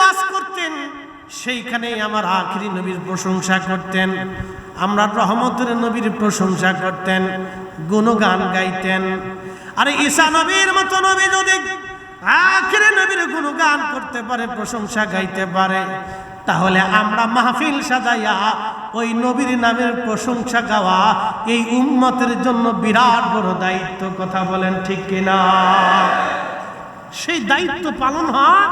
ওয়াজ করতেন, সেইখানেই আমার আখিরি নবীর প্রশংসা করতেন, আমরা রহমতের নবীর প্রশংসা করতেন, গুণগান গাইতেন। আরে ঈসা নবীর মতো নবী যদি আখিরি নবীর গুণগান করতে পারে, প্রশংসা গাইতে পারে, তাহলে আমরা মাহফিল সাজাইয়া ওই নবীর নামের প্রশংসা গাওয়া এই উম্মতের জন্য বিরাট বড় দায়িত্ব। কথা বলেন ঠিক কিনা? সেই দায়িত্ব পালন হয়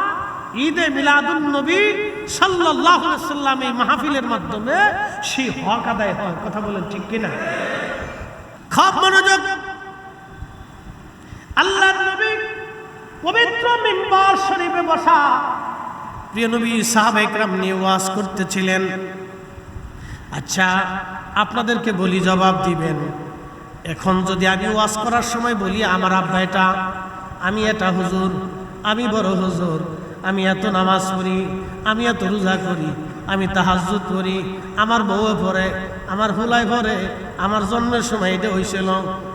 ঈদে মিলাদুন নবী সাল্লাল্লাহু আলাইহি সাল্লাম এই মাহফিলের মাধ্যমে সেই হক আদায় হয়। কথা বলেন ঠিক কিনা? খুব মনোযোগ। আল্লাহর নবী পবিত্র মিম্বার শরীফে বসা প্রিয় নবী, সাহাবা একরাম নিয়ে ওয়াজ করতেছিলেন। আচ্ছা আপনাদেরকে বলি জবাব দিবেন। এখন যদি আমি ওয়াজ করার সময় বলি, আমার আব্বা এটা, আমি এটা হুজুর, আমি বড় হুজুর। আমি এত নামাজ পড়ি, আমি এত রোজা করি, আমি তাহাজুদ করি, আমার বউ পড়ে, আমার ফুলাই পড়ে, আমার জন্মের সময় এটা হয়েছিল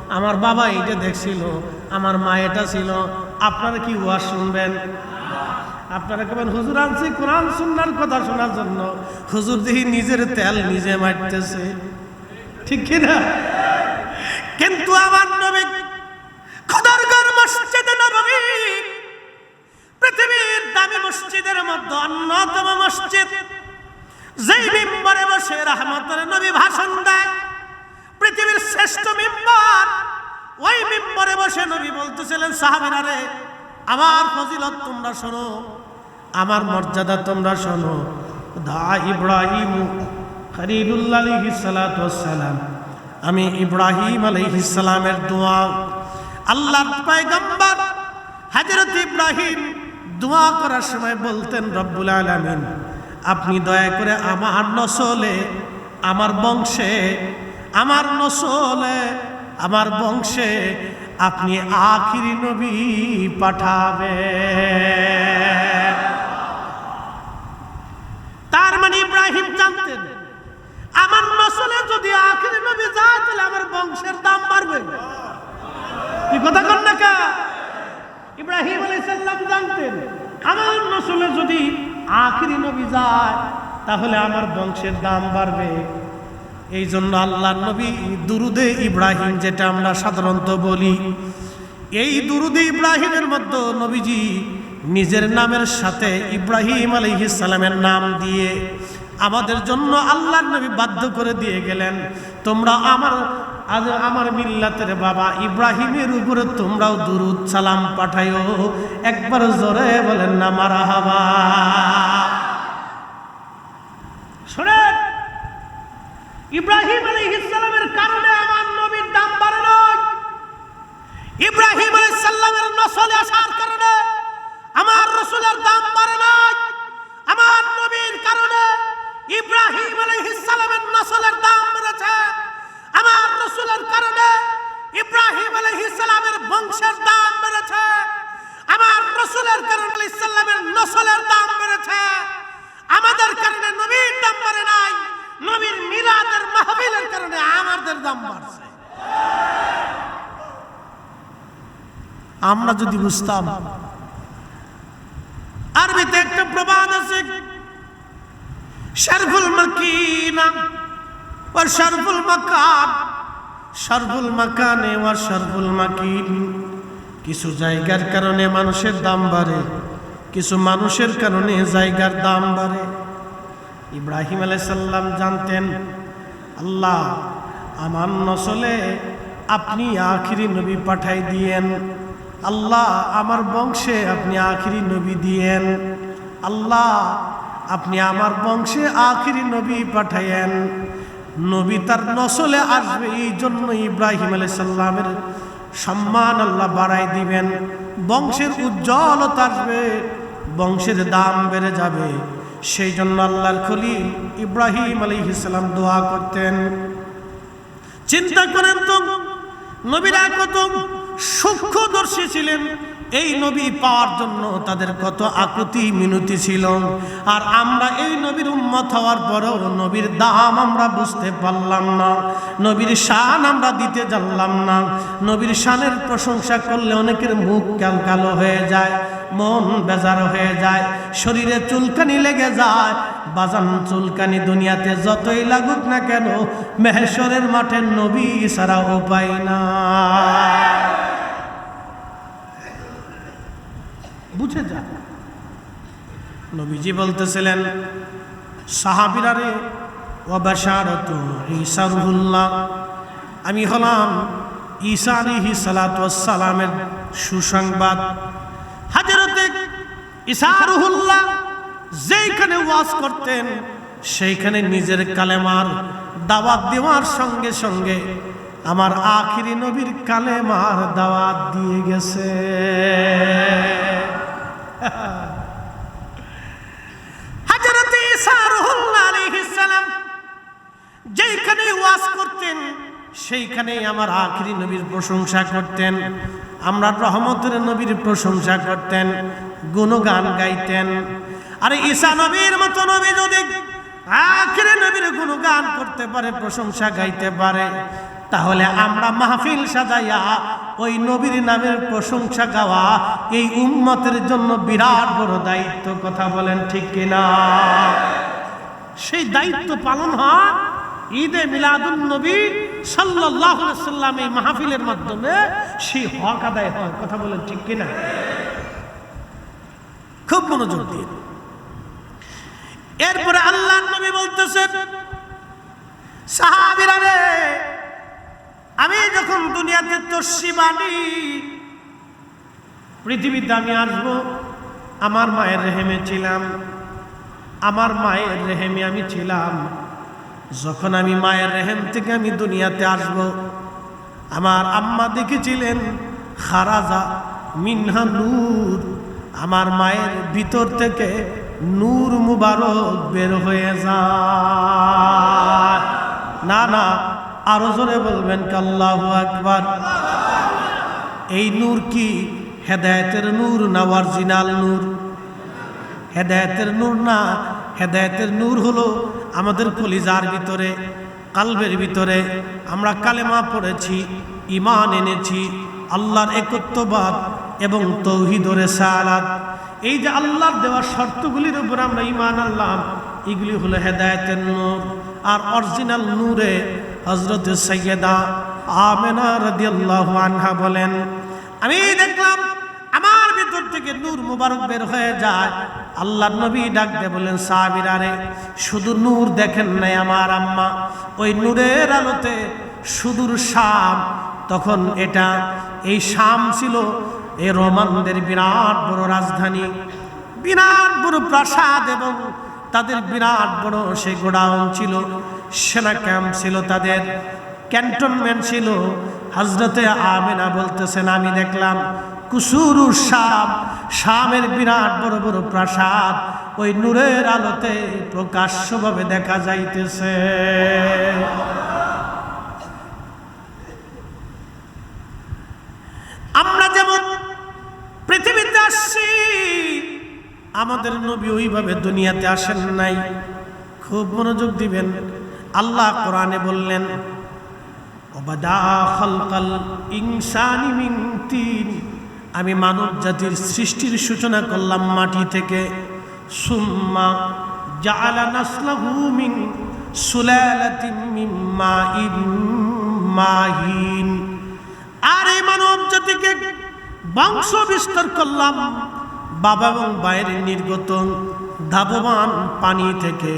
আমার বাবা এটা দেখছিল, আমার মা এটা ছিল। আপনারা কি ওয়াজ শুনবেন? আপনারা কেমন হুজুর, আনছি কোরআন সুন্নার কথা শোনার জন্য। হুজুর দেখি নিজের তেল নিজে মারতেছে। ঠিক কিনা? কিন্তু আমার মসজিদের মধ্যে অন্যতম মসজিদ। যেই মিম্বরে বসে রহমতের নবী ভাষণ দেয়, পৃথিবীর শ্রেষ্ঠ মিম্বর। ওই মিম্বরে বসে নবী বলতেছিলেন, সাহাবিরা রে, আমার ফজিলত তোমরা শোনো, আমার মর্যাদা তোমরা শোনো। দা ইব্রাহিম খরিদুল্লাহ আলাইহিস সালাতু সালাম আমি ইব্রাহিম আলাইহিস সালামের দোয়া, আল্লাহর পয়গম্বর হযরত ইব্রাহিম দোয়া করার সময় বলতেন, রব্বুল আলামিন, আপনি দয়া করে আমার নসলে, আমার বংশে, আমার নসলে, আমার বংশে আপনি আখিরি নবী পাঠাবে তার মানে ইব্রাহিম জানতেন, আমার নসলে যদি আখিরি নবী যায়, তাহলে আমার বংশের দাম বাড়বে। কথা কর না কা ইব্রাহিম আলাইসাল্লাম জানতেন আমার নসলে যদি আখিরি নবী যায়, তাহলে আমার বংশের দাম বাড়বে। এই জন্য আল্লাহ নবী দুরুদে ইব্রাহিম, যেটা আমরা সাধারণত বলি, এই দুরুদে ইব্রাহিমের মধ্যে নবীজি নিজের নামের সাথে ইব্রাহিম সালামের নাম দিয়ে আমাদের জন্য আল্লাহর নবী বাধ্য করে দিয়ে গেলেন, তোমরা আমার আজ আমার মিল্লাতের বাবা ইব্রাহিমের উপরে তোমরাও দুরুদ সালাম পাঠাইও একবার জোরে বলেন না মারা হাবা শোনেন, ইব্রাহিম আলাইহিস সালামের কারণে আমার নবীর দাম বাড়ে নয় ইব্রাহিম আলাইহিস সালামের নসলে আসার কারণে আমার রসুলের দাম বাড়ে নয় আমার নবীর কারণে ইব্রাহিম আলাইহিস সালামের নসলের দাম বেড়েছে। আমার রসুলের কারণে ইব্রাহিম আলাইহিস সালামের বংশের দাম বেড়েছে। আমার রসুলের কারণে আলাইহিস সালামের নসলের দাম বেড়েছে। আমাদের কারণে নবীর দাম বাড়ে নাই, নবীর মিলাদের মাহফিলের কারণে আমাদের দাম বাড়ছে। আমরা যদি বুঝতাম, আরবিতে একটা প্রবাদ আছে, শরফুল মকিনা ও শরফুল মাকান, শরফুল মাকানে ও শরফুল মাকিন। কিছু জায়গার কারণে মানুষের দাম বাড়ে, কিছু মানুষের কারণে জায়গার দাম বাড়ে। ইব্রাহিম আলাইসাল্লাম জানতেন, আল্লাহ, আমার নসলে আপনি আখিরি নবী পাঠাই দিয়েন। আল্লাহ, আমার বংশে আপনি আখিরি নবী দিয়েন। আল্লাহ, আপনি আমার বংশে আখিরি নবী পাঠাইয়েন। নবী তার নসলে আসবে, এই জন্য ইব্রাহিম আলাইসাল্লামের সম্মান আল্লাহ বাড়াই দিবেন। বংশের উজ্জ্বলতা আসবে, বংশের দাম বেড়ে যাবে। সেই জন্য আল্লাহর খলিল ইব্রাহিম আলাইহিসাল্লাম দোয়া করতেন। চিন্তা করেন তো, নবীরা কত সূক্ষ্মদর্শী ছিলেন এই নবী পাওয়ার জন্য তাদের কত আকুতি মিনতি ছিল। আর আমরা এই নবীর উম্মত হওয়ার পরেও নবীর দাম আমরা বুঝতে পারলাম না। নবীর শান আমরা দিতে জানলাম না। নবীর শানের প্রশংসা করলে অনেকের মুখ কাল কালো হয়ে যায়, মন বেজার হয়ে যায়, শরীরে চুলকানি লেগে যায়। বাজান চুলকানি দুনিয়াতে যতই লাগুক না কেন মেহেশ্বরের মাঠে নবী সারা উপায় না বুঝে যা। নবীজি বলতেছিলেন, সাহাবিরা রে ওবাশারত আমি হলাম ঈসা সালামের সুসংবাদ। হাজরতে ঈসা রুহুল্লাহ যেইখানে ওয়াজ করতেন, সেইখানে নিজের কালেমার দাওয়াত দেওয়ার সঙ্গে সঙ্গে আমার আখিরি নবীর কালেমার দাওয়াত দিয়ে গেছে। হাজরতে ঈসা রুহুল্লাহ আলাইহিস যেইখানে ওয়াজ করতেন সেইখানে আমার আখিরি নবীর প্রশংসা করতেন, আমরা রহমতের নবীর প্রশংসা করতেন, গুণগান গাইতেন। আরে ঈসা নবীর মতো নবী যদি আখিরি নবীর গুণগান করতে পারে, প্রশংসা গাইতে পারে, তাহলে আমরা মাহফিল সাজাইয়া ওই নবীর নামের প্রশংসা গাওয়া এই উম্মতের জন্য বিরাট বড় দায়িত্ব, কথা বলেন ঠিক কিনা? সেই দায়িত্ব পালন হয় ঈদে মিলাদুন নবী সাল্লাহ সাল্লাম এই মাহফিলের মাধ্যমে, সেই হক আদায় হয়, কথা বলেন ঠিক কিনা? খুব মনোযোগ দিয়ে। এরপরে আল্লাহ নবী বলতেছেন, সাহাবিরা রে যখন দুনিয়াতে তস্যি বানি পৃথিবীতে আমি আসব, আমার মায়ের রেহেমে ছিলাম। আমার মায়ের রেহেমে আমি ছিলাম। যখন আমি মায়ের রেহেম থেকে আমি দুনিয়াতে আসব, আমার আম্মা দেখেছিলেন খারাজা মিনহা নূর। আমার মায়ের ভিতর থেকে নূর মুবারক বের হয়ে যায়। না না আরও জোরে বলবেন কাল্লাহ আকবার। এই নূর কি? হেদায়েতের নূর না অরিজিনাল নূর? হেদায়েতের নূর না, হেদায়েতের নূর হলো আমাদের কলিজার ভিতরে, কালবের ভিতরে। আমরা কালেমা পড়েছি ইমান এনেছি, আল্লাহর একত্ববাদ এবং তৌহিদরে সালাত এই যে আল্লাহর দেওয়া শর্তগুলির উপর আমরা ইমান আনলাম, এগুলি হলো হেদায়েতের নূর। আর অরিজিনাল নূরে হজরত সৈয়দা আমেনা রাদিয়াল্লাহু আনহা বলেন, আমি দেখলাম আমার ভিতর থেকে নূর মুবারক বের হয়ে যায়। আল্লাহ নবী ডাক দে বলেন সাহাবিরারে শুধু নূর দেখেন নাই আমার আম্মা। ওই নূরের আলোতে সুদূর শাম। তখন এটা, এই শাম ছিল এই রোমানদের বিরাট বড় রাজধানী। বিরাট বড় প্রাসাদ এবং তাদের বিরাট বড় সেই গোডাউন ছিল। সেনা ক্যাম্প ছিল তাদের। ক্যান্টনমেন্ট ছিল। হজরতে আমেনা বলতেছেন, আমি দেখলাম কুসুরু সাপ শামের বিরাট বড় বড় প্রাসাদ। ওই নূরের আলোতে প্রকাশ্যভাবে দেখা যাইতেছে। আমরা যেমন পৃথিবীতে আসছি, আমাদের নবী ওইভাবে দুনিয়াতে আসেন নাই। খুব মনোযোগ দিবেন। আল্লাহ কোরআনে বললেন আমি মানব জাতির সৃষ্টির সূচনা করলাম মাটি থেকে। সুম্মা জাআলা নাসলাহু মিন সুলালাতিন মিন মাহিন। আর এই মানব জাতিকে বংশ বিস্তার করলাম বাবা এবং বাইরের নির্গত ধাবমান পানি থেকে।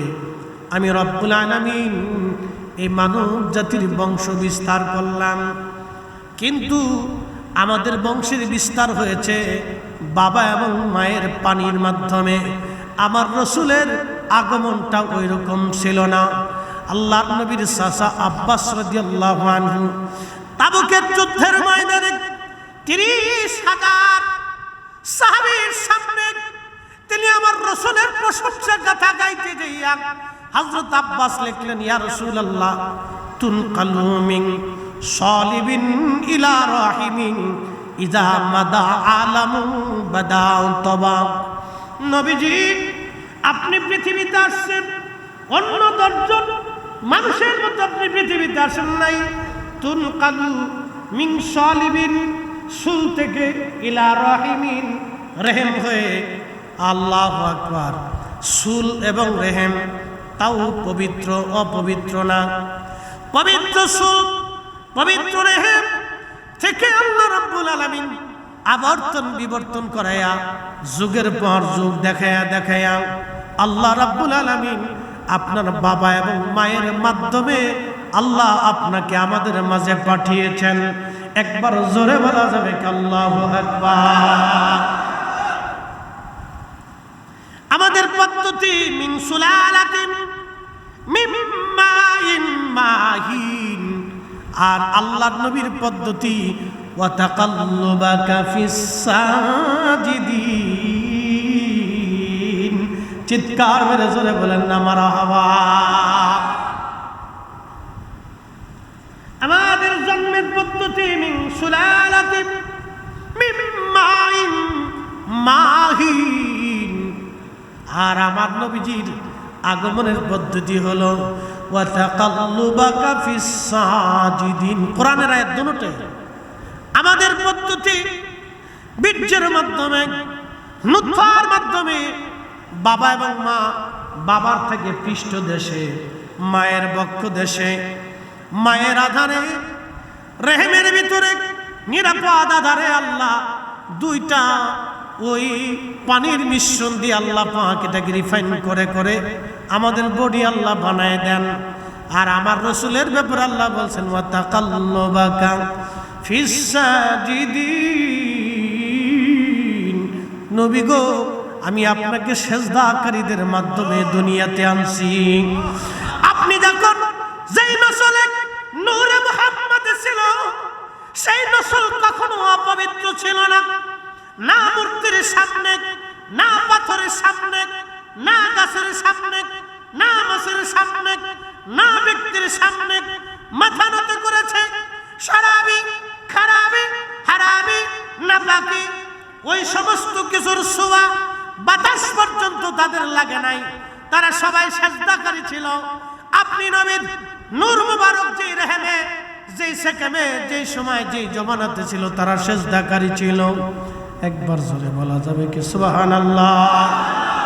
আমি রব্বুল আলামিন এই মানব জাতির বংশ বিস্তার করলাম। কিন্তু আমাদের বংশের বিস্তার হয়েছে বাবা এবং মায়ের পানির মাধ্যমে। আমার রসুলের আগমনটা ওই রকম ছিল না। আল্লাহ নবীর সাসা আব্বাস তাবুকের যুদ্ধের ময়দানে তিরিশ হাজার সাহাবীর সামনে তিনি আমার রসুলের প্রশংসা গাথা গাইতে যাইয়া হযরত আব্বাস লিখলেন, ইয়া রাসূলুল্লাহ তুন মিন সলিবিন ইলা রাহিমিন ইজা মাদা আলামু বাদাউ তবা নবীজি, আপনি পৃথিবীতে আসছেন, অন্য দশজন মানুষের মতো আপনি পৃথিবীতে আসেন নাই। তুন কালু মিং সলিবিন সুল থেকে ইলা রহিমিন, রেহেম হয়ে আল্লাহ আকবার। সুল এবং রেহেম তাও পবিত্র, অপবিত্র না। পবিত্র সুল পবিত্র রেহেম, থেকে আল্লাহ রাব্বুল আলামিন আবর্তন বিবর্তন করায়া যুগের পর যুগ দেখায়া দেখায়া আল্লাহ রাব্বুল আলামিন আপনার বাবা এবং মায়ের মাধ্যমে আল্লাহ আপনাকে আমাদের মাঝে পাঠিয়েছেন। একবার জোরে বলা যাবে আল্লাহু আমাদের পদ্ধতি মিন সুলালাতিন আর আল্লাহর নবীর পদ্ধতি চিৎকার মেরে জোরে বলেন না মারহাবা আমাদের জন্মের পদ্ধতি মাহিন আর আমার নবীজির আগমনের পদ্ধতি হলো কোরআনের আয়াত দুটোই আমাদের পদ্ধতি বীর্যের মাধ্যমে নুৎফার মাধ্যমে বাবা এবং মা বাবার থেকে পৃষ্ঠ দেশে, মায়ের বক্ষ দেশে, মায়ের আধারে, রেহেমের ভিতরে, নিরাপদ আধারে আল্লাহ দুইটা ওই পানির মিশ্রণ দিয়ে আল্লাহ পাক এটাকে রিফাইন করে করে আমাদের বডি আল্লাহ বানায় দেন। আর আমার রসুলের ব্যাপারে আল্লাহ বলছেন নবী গো, আমি আপনাকে সেজদাকারীদের মাধ্যমে দুনিয়াতে আনছি। আপনি যখন যেই নসলে নূরে মুহাম্মদ ছিল, সেই নসল কখনো অপবিত্র ছিল না। না মূর্তির সামনে, না পাথরের সামনে, না গাছের সামনে, না মাছের সামনে, না ব্যক্তির সামনে মাথা নত করেছে। সারাবি, খারাবি, হারাবি, না বাকি। ওই সমস্ত কিছুর ছোঁয়া বাতাস পর্যন্ত তাদের লাগে নাই। তারা সবাই সাজদাকারী ছিল। আপনি নবীর নূর মুবারক যে রেহেমে, যেই সেকেমে, যেই সময় যেই জমানাতে ছিল, তারা সেজদাকারী ছিল। একবার জোরে বলা যাবে কি সুবহানাল্লাহ?